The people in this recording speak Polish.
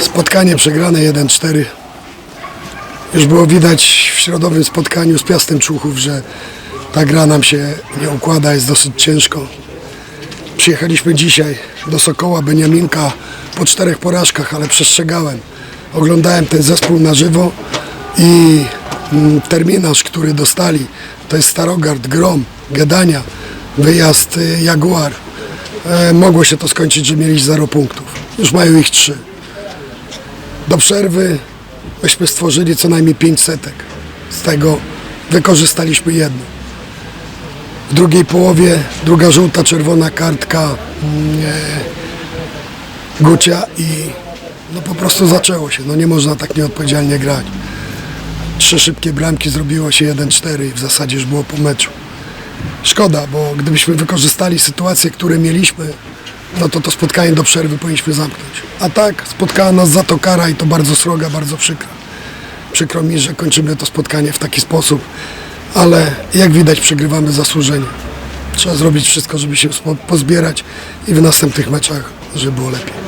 Spotkanie przegrane 1-4. Już było widać w środowym spotkaniu z Piastem Człuchów, że ta gra nam się nie układa, jest dosyć ciężko. Przyjechaliśmy dzisiaj do Sokoła Beniaminka po czterech porażkach, ale przestrzegałem. Oglądałem ten zespół na żywo i mm, terminarz, który dostali, to jest Starogard, Grom, Gedania, wyjazd y, Jaguar. E, mogło się to skończyć, że mieli 0 punktów. Już mają ich 3. Do przerwy myśmy stworzyli co najmniej 5 setek. Z tego wykorzystaliśmy jedno. W drugiej połowie druga żółta, czerwona kartka mm, e, Gucia i no po prostu zaczęło się. No nie można tak nieodpowiedzialnie grać. Trzy szybkie bramki zrobiło się 1-4 i w zasadzie już było po meczu. Szkoda, bo gdybyśmy wykorzystali sytuacje, które mieliśmy, no to to spotkanie do przerwy powinniśmy zamknąć. A tak spotkała nas za to kara i to bardzo sroga, bardzo przykra. Przykro mi, że kończymy to spotkanie w taki sposób, ale jak widać przegrywamy zasłużenie. Trzeba zrobić wszystko, żeby się pozbierać i w następnych meczach, żeby było lepiej.